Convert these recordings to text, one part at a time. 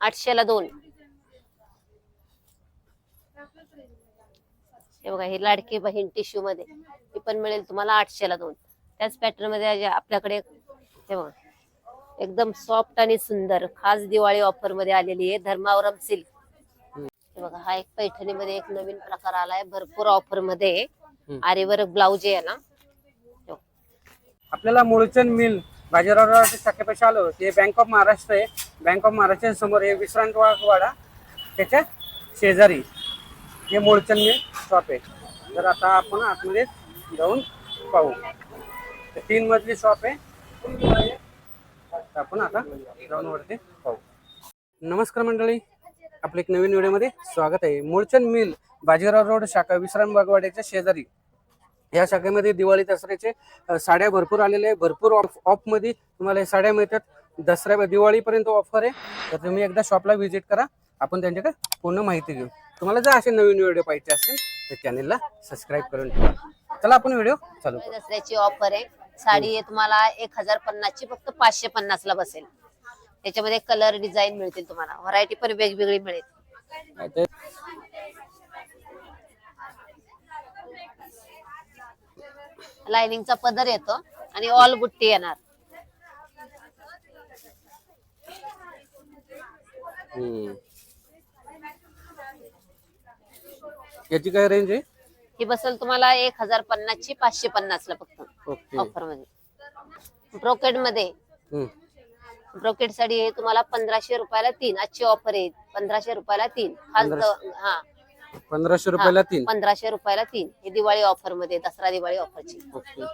आठशेला दोन. हे बघा ही लाडकी बहीण टिश्यू मध्ये. ही पण मिळेल तुम्हाला आठशेला दोन. त्याच पॅटर्नमध्ये आपल्याकडे हे बघा एकदम सॉफ्ट आणि सुंदर खास दिवाळी ऑफरमध्ये आलेली आहे धर्मावरम सिल्क हे बघा हा एक पैठणी मध्ये एक नवीन प्रकार आलाय भरपूर ऑफरमध्ये. आरीवर ब्लाऊज आहे ना. आपल्याला मुळचंद मिल बाजीराव शाखेपाशी आलो ते बँक ऑफ महाराष्ट्र आहे. बँक ऑफ महाराष्ट्र समोर हे विश्रांत वाडा. त्याच्या शेजारी हे मूळचंद मिल शॉप आहे. तर आता आपण आतमध्ये जाऊन पाहू. तीन मजली शॉप आहे. आपण आता जाऊन वरती पाहू. नमस्कार मंडळी. आपले एक नवीन व्हिडिओमध्ये स्वागत आहे. मूळचंद मिल बाजीराव रोड शाखा विश्राम बागवाड्याच्या शेजारी. या शाखेमध्ये दिवाळी दसऱ्याचे साड्या भरपूर आलेले आहे भरपूर ऑफ ऑफमध्ये तुम्हाला हे साड्या मिळतात. दसऱ्या दिवाळीपर्यंत ऑफर आहे. तर तुम्ही एकदा शॉपला व्हिजिट करा. आपण त्यांच्याकडे पूर्ण माहिती घेऊ. तुम्हाला जर असे नवीन व्हिडिओ पाहिजे असेल तर चॅनेलला सबस्क्राईब करून ठेवा. चला आपण व्हिडिओ चालू करू. दसऱ्याची ऑफर आहे. साडी तुम्हाला एक हजार पन्नास ची फक्त पाचशे पन्नास ला बसेल. त्याच्यामध्ये कलर डिझाईन मिळतील तुम्हाला. व्हरायटी पण वेगवेगळी मिळेल. लाइनिंगचा पदर येतो आणि ऑल बुट्टी येणार. याची काय रेंज आहे? ही बसेल तुम्हाला एक हजार पन्नास ची पाचशे पन्नास ला फक्त. ओके. ऑफरमध्ये. ब्रोकेडमध्ये. हम्म. ब्रोकेड साडी तुम्हाला पंधराशे रुपयाला तीन. आजची ऑफर आहे. पंधराशे रुपयाला तीन. खास द- हा. पंधराशे रुपयाला तीन. पंधराशे रुपयाला तीन. ही दिवाळी ऑफरमध्ये दसरा दिवाळी ऑफरची ओके.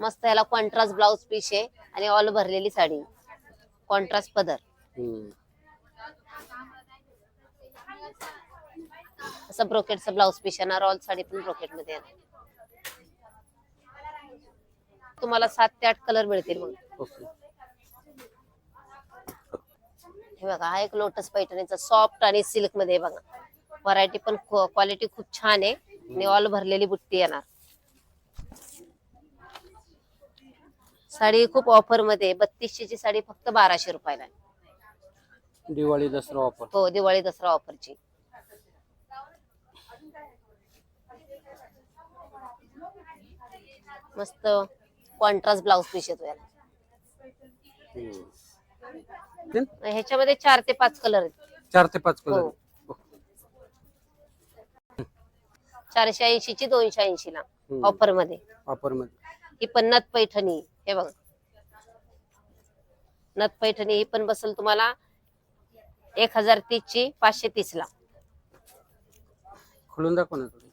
मस्त याला कॉन्ट्रास्ट ब्लाउज पीस आहे आणि ऑल भरलेली साडी. कॉन्ट्रास्ट पदर. हम्म. असं ब्रोकेटचं ब्लाउज पीस येणार ऑल साडी पण ब्रोकेटमध्ये येणार तुम्हाला सात ते आठ कलर मिळतील मग. ओके. हे बघा हा एक लोटस पैठणीचा सॉफ्ट आणि सिल्कमध्ये बघा. व्हरायटी पण क्वालिटी खूप छान आहे. आणि ऑल भरलेली बुट्टी येणार. साडी खूप ऑफरमध्ये बत्तीसशे ची साडी फक्त बाराशे रुपयाला. दिवाळी दसरा ऑफर हो दिवाळी दसरा ऑफरची मस्त कॉन्ट्रास्ट ब्लाउज पीस येतो याला. ह्याच्यामध्ये चार ते पाच कलर आहेत. चार ते पाच कलर हो. चारशे ऐंशी ची दोनशे ऐंशी ला हम्म. ऑफरमध्ये. ऑफरमध्ये. ही पण नथ पैठणी हे बघा. नथ पैठणी ही पण बसल तुम्हाला एक हजार तीस ची पाचशे तीस ला. खोलून दाखव ना थोडी.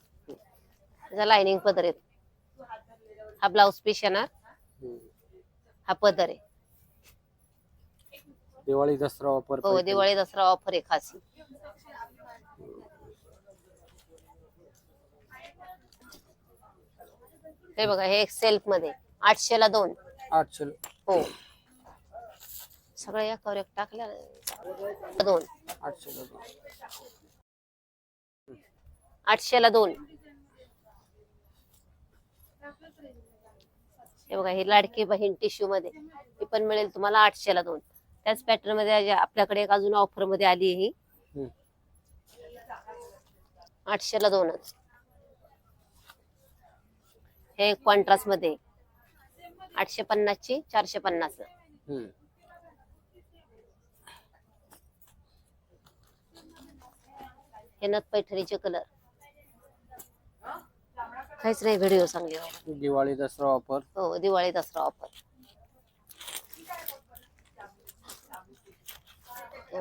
त्याचा लाइनिंग पदर येतो हा ब्लाउज पीस येणार. हम्म. हा पदर आहे. दिवाळी दसरा ऑफर हो दिवाळी दसरा ऑफर आहे खास. हे बघा हे सेल्फमध्ये. आठशे ला दोन. आठशे हो. सगळ्या या कवर टाकल्या दोन. आठशे आठशे ला दोन. हे बघा ही लाडकी बहीण टिश्यू मध्ये. ही पण मिळेल तुम्हाला आठशे ला दोन. त्याच पॅटर्नमध्ये आपल्याकडे एक अजून ऑफरमध्ये आली ही. आठशे ला दोनच. हे कॉन्ट्रास्टमध्ये आठशे पन्नास ची चारशे पन्नास. हे नथ पैठणीचे कलर काहीच नाही व्हिडिओ चांगली दिवाळी दसरा ऑफर हो दिवाळी दसरा ऑफर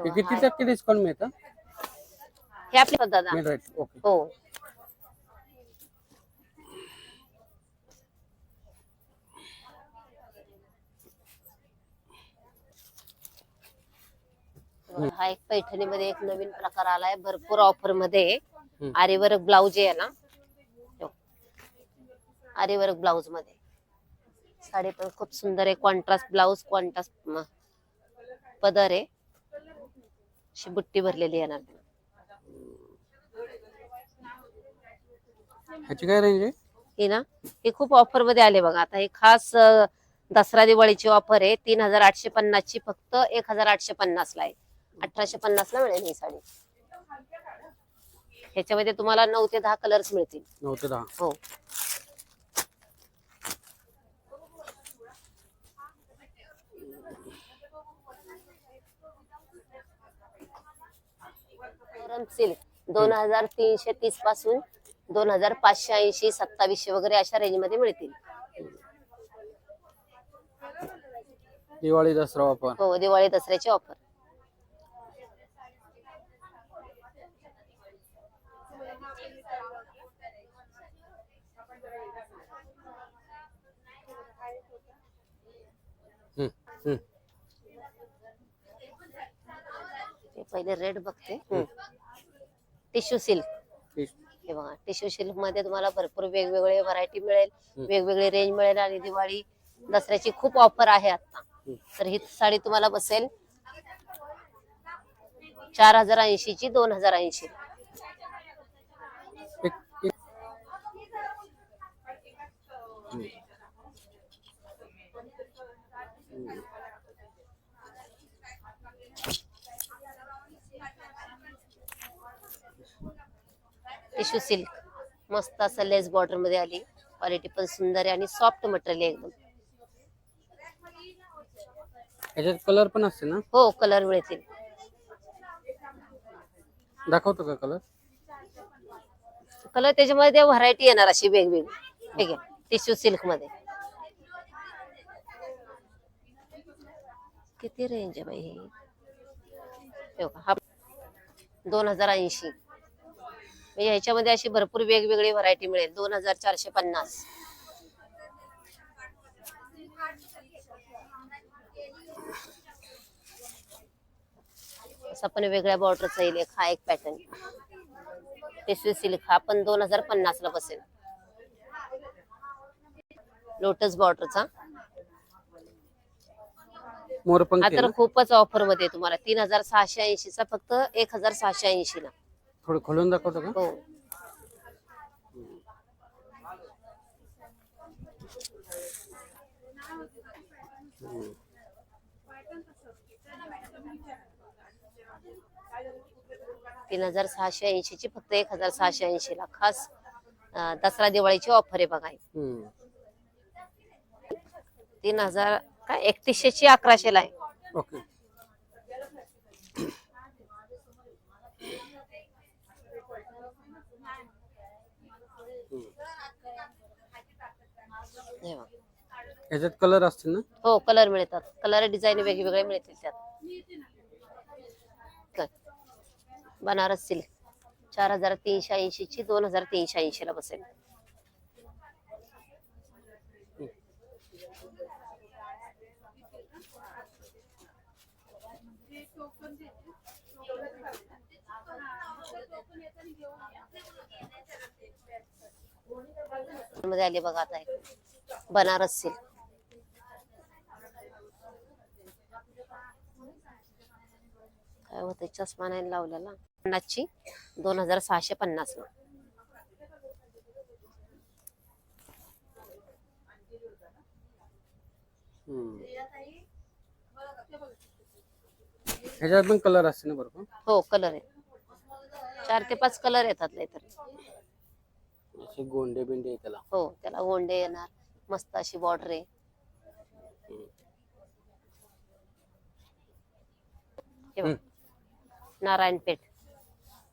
किती टक्के डिस्काउंट मिळतं? हे आपले दादा. हो. हा एक पैठणीमध्ये एक नवीन प्रकार आलाय भरपूर ऑफरमध्ये. आरीवर्क ब्लाऊज आहे ना? आरीवर्क ब्लाऊजमध्ये. साडी पण खूप सुंदर आहे. कॉन्ट्रास्ट ब्लाऊज कॉन्ट्रास्ट पदर आहे. अशी बुट्टी भरलेली येणार ह्याची काय रेंज आहे? ही ना हे खूप ऑफरमध्ये आले बघा. आता हे खास दसरा दिवाळीची ऑफर आहे. तीन हजार आठशे पन्नास ची फक्त एक हजार आठशे पन्नास ला आहे. अठराशे पन्नास ला मिळेल ही साडी. ह्याच्यामध्ये तुम्हाला नऊ ते दहा कलर्स मिळतील. नऊ ते दहा. हो. सिल्क दोन हजार तीनशे तीसपासून दोन हजार पाचशे ऐंशी सत्तावीसशे वगैरे अशा रेंजमध्ये मिळतील. दिवाळी दसरा वापर. हो दिवाळी दसऱ्याची ऑफर हम्म. पहिले रेड बघते. Tissue silk. हे बघा टिश्यू सिल्कमध्ये तुम्हाला भरपूर वेगवेगळे व्हरायटी मिळेल वेगवेगळे रेंज मिळेल आणि दिवाळी दसऱ्याची खूप ऑफर आहे आता तर ही साडी तुम्हाला बसेल चार हजार ऐंशी ची दोन हजार ऐंशी. एक टिश्यू सिल्क. मस्त असं लेस बॉर्डरमध्ये आली. क्वालिटी पण सुंदर आहे आणि सॉफ्ट मटेरियल आहे एकदम. ह्याच्यात कलर पण असते ना? हो कलर मिळतील. दाखवतो का कलर कलर त्याच्यामध्ये व्हरायटी येणार अशी वेगवेगळी. ठीक आहे. टिश्यू सिल्कमध्ये. किती रेंज आहे बाई ही? हे बघा, हा दोन हजार ऐंशी. म्हणजे ह्याच्यामध्ये अशी भरपूर वेगवेगळी व्हरायटी मिळेल. दोन हजार चारशे पन्नास. असा पण वेगळ्या बॉर्डरचा येईल. एक हा एक पॅटर्न टिश्यू सिल्क हा पण दोन हजार पन्नास ला बसेल लोटस बॉर्डरचा हा तर? खूपच ऑफरमध्ये तुम्हाला. तीन हजार सहाशे ऐंशी चा फक्त एक हजार सहाशे ऐंशी ला थोडं खोलून दाखवतो का? हो. तीन हजार सहाशे ऐंशी ची फक्त एक हजार सहाशे ऐंशी ला खास दसरा दिवाळीची ऑफर आहे बघा. तीन हजार काय एकतीसशे ची अकराशे ला आहे. ओके. ह्याच्यात कलर असतील ना? हो कलर मिळतात. कलर डिझाईन वेगवेगळे मिळतील त्यात. काय? बनारस सिल्क. चार हजार तीनशे ऐंशी ची दोन हजार तीनशे ऐंशी ला बसेल. मध्ये आले बघा आता. बनारस सिल्क काय होतं चष्मा नाही लावलेला? पन्नासची दोन हजार सहाशे पन्नास ला. ह्याच्यात पण कलर असते ना बरोबर हो कलर आहे. चार ते पाच कलर येतात लय तर. असे गोंडे बिंडे त्याला. हो त्याला गोंडे येणार. मस्त अशी बॉर्डर आहे हे बघ. नारायणपेठ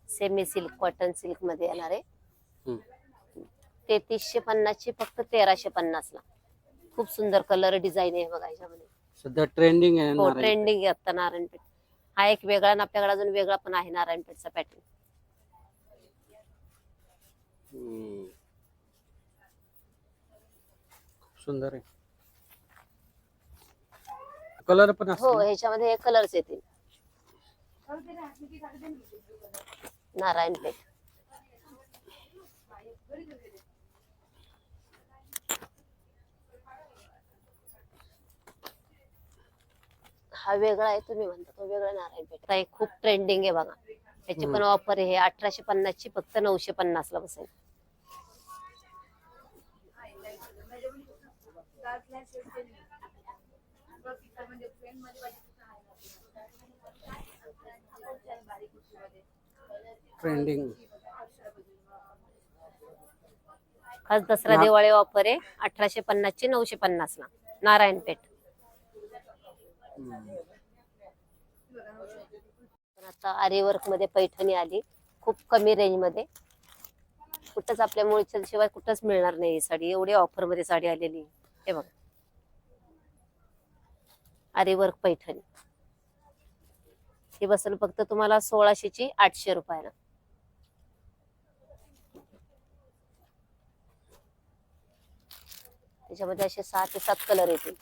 सेमी सिल्क कॉटन सिल्कमध्ये येणार आहे. तेहतीसशे पन्नास ची फक्त तेराशे पन्नास ला खूप सुंदर कलर डिझाईन आहे बघा याच्यामध्ये सध्या ट्रेंडिंग आहे हो नारायण. ट्रेंडिंग आहे आता नारायणपेठ हा एक वेगळा आणि आपल्याकडे अजून वेगळा पण आहे नारायणपेठचा पॅटर्न हम्म. सुंदर आहे. कलर पण हो असतो ह्याच्यामध्ये हे कलर्स येतील. नारायणपेठ हा वेगळा आहे तुम्ही म्हणता तो वेगळा नारायणपेठ आता हे खूप ट्रेंडिंग आहे बघा. त्याची पण ऑफर आहे. अठराशे पन्नास ची फक्त नऊशे पन्नास ला बसेल. ट्रेंडिंग खास दसरा दिवाळी ऑफर आहे. अठराशे पन्नास ची नऊशे पन्नास ला. नारायणपेठ. पण आता आरीवर्कमध्ये पैठणी आली. खूप कमी रेंजमध्ये. कुठंच आपल्या मुळच्या शिवाय कुठंच मिळणार नाही ही साडी. एवढी ऑफरमध्ये साडी आलेली आहे. हे बघा. आरीवर्क पैठणी. ही बसेल फक्त तुम्हाला सोळाशेची आठशे रुपयाला त्याच्यामध्ये असे सहा ते सात कलर येतील.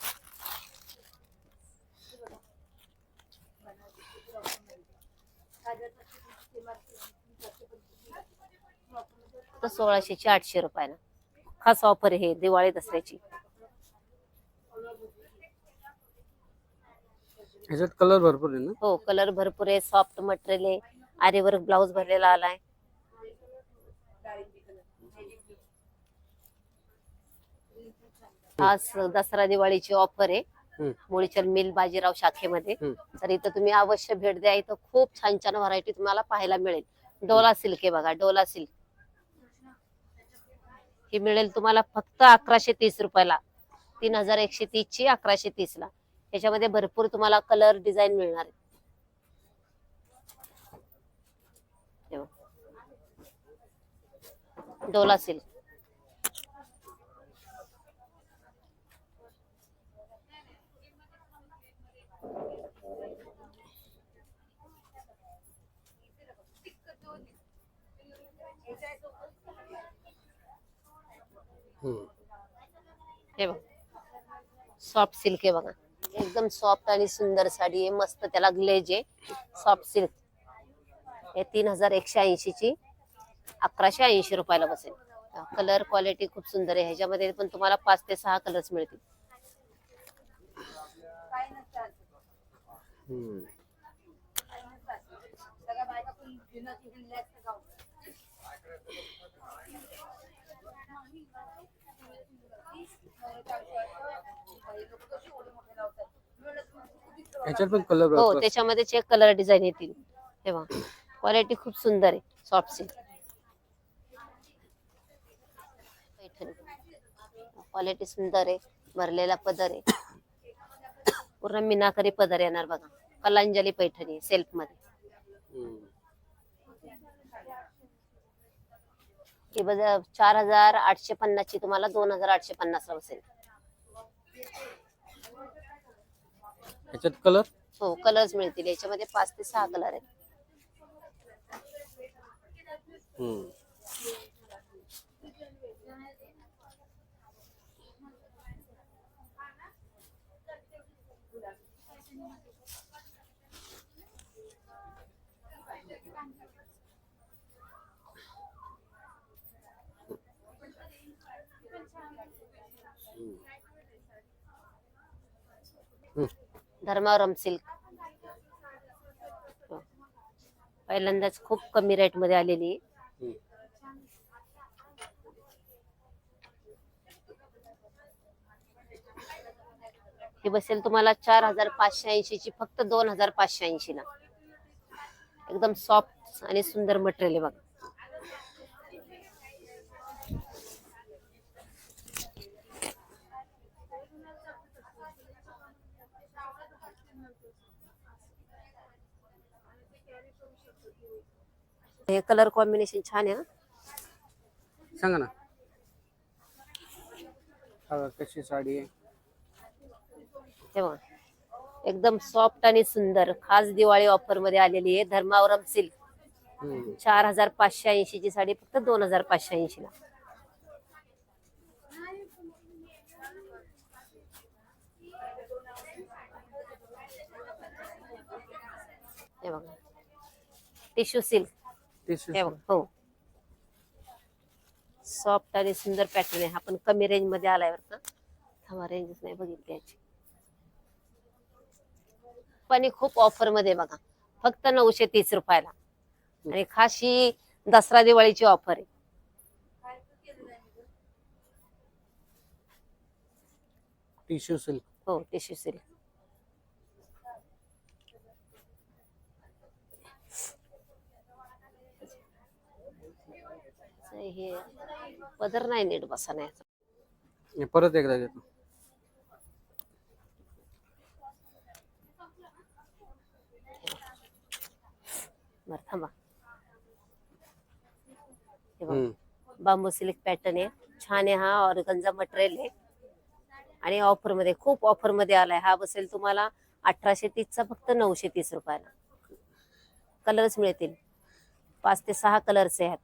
सोळाशे सोळाशेची आठशे रुपयाला खास ऑफर हे दिवाळी दसऱ्याची. ह्याच्यात कलर भरपूर आहे ना? हो कलर भरपूर आहे सॉफ्ट मटेरियल आहे. आरीवर्क ब्लाऊज भरलेला आलाय. आज दसरा दिवाळीची ऑफर आहे. हम्म. मुळीचल मिल बाजीराव शाखेमध्ये. हम्म. तर इथं तुम्ही अवश्य भेट द्या. इथं खूप छान छान व्हरायटी तुम्हाला पाहायला मिळेल. डोला सिल्क आहे बघा डोला सिल्क. ही मिळेल तुम्हाला फक्त अकराशे तीस रुपयाला. तीन हजार एकशे तीस ची अकराशे तीस ला त्याच्यामध्ये भरपूर तुम्हाला कलर डिझाईन मिळणार आहे. डोला सिल्क. हे बघ सॉफ्ट सिल्क आहे बघा एकदम सॉफ्ट आणि सुंदर साडी आहे. मस्त त्याला ग्लेज आहे. सॉफ्ट सिल्क हे तीन हजार एकशे ऐंशी ची अकराशे ऐंशी रुपयाला बसेल. कलर क्वालिटी खूप सुंदर आहे. ह्याच्यामध्ये पण तुम्हाला पाच ते सहा कलर्स मिळतील. पण कलर हो त्याच्यामध्ये चेक कलर डिझाईन येतील. तेव्हा. क्वालिटी खूप सुंदर आहे. सॉफ्ट सिल्क क्वालिटी सुंदर आहे. भरलेला पदर आहे. पूर्ण मीनाकरी पदर येणार बघा. कलांजली पैठणी सेल्फमध्ये चार हजार आठशे पन्नास ची तुम्हाला दोन हजार आठशे पन्नास ला बसेल. ह्याच्यात कलर हो कलर्स मिळतील याच्यामध्ये पाच ते सहा कलर आहेत हम्म. हम्म. धर्मावरम सिल्क पहिल्यांदाच खूप कमी रेटमध्ये आलेली. हे ही बसेल तुम्हाला चार हजार पाचशे ऐंशी ची फक्त दोन हजार पाचशे ऐंशी ला. एकदम सॉफ्ट आणि सुंदर मटेरियल आहे बघा. हे कलर कॉम्बिनेशन छान आहे ना सांगा ना. हा, कशी साडी? आहे तेव्हा एकदम सॉफ्ट आणि सुंदर. खास दिवाळी ऑफरमध्ये आलेली आहे धर्मावरम सिल्क हम्म. चार हजार पाचशे ऐंशी ची साडी फक्त दोन हजार पाचशे ऐंशी ला हे बघा. टिश्यू सिल्क टिश्यू हे बघा हो. सॉफ्ट आणि सुंदर पॅटर्न आहे. हा पण कमी रेंजमध्ये आलाय बरं का. रेंजच नाही बघितली याची. पण खूप ऑफरमध्ये बघा. फक्त नऊशे तीस रुपयाला. आणि खास ही दसरा दिवाळीची ऑफर आहे. टिश्यू सिल्क हो टिश्यू सिल्क हे पदर नाही नीट बसण्याचा. हे परत एकदा देतो बरं थांबा. हे बघा. हम्म. बांबू सिल्क पॅटर्न आहे. छान आहे हा ऑर्गन्झा मटेरियल आहे. आणि ऑफरमध्ये खूप ऑफरमध्ये आलाय. हा बसेल तुम्हाला अठराशे तीसचा फक्त नऊशे तीस रुपयाला. कलर्स मिळतील. पाच ते सहा कलर्स आहेत.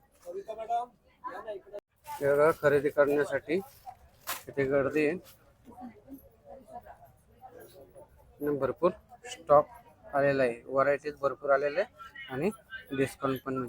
केळं खरेदी करण्यासाठी इथे गर्दी आहे. भरपूर स्टॉक आलेला आहे. व्हरायटीज भरपूर आलेले आणि डिस्काउंट पण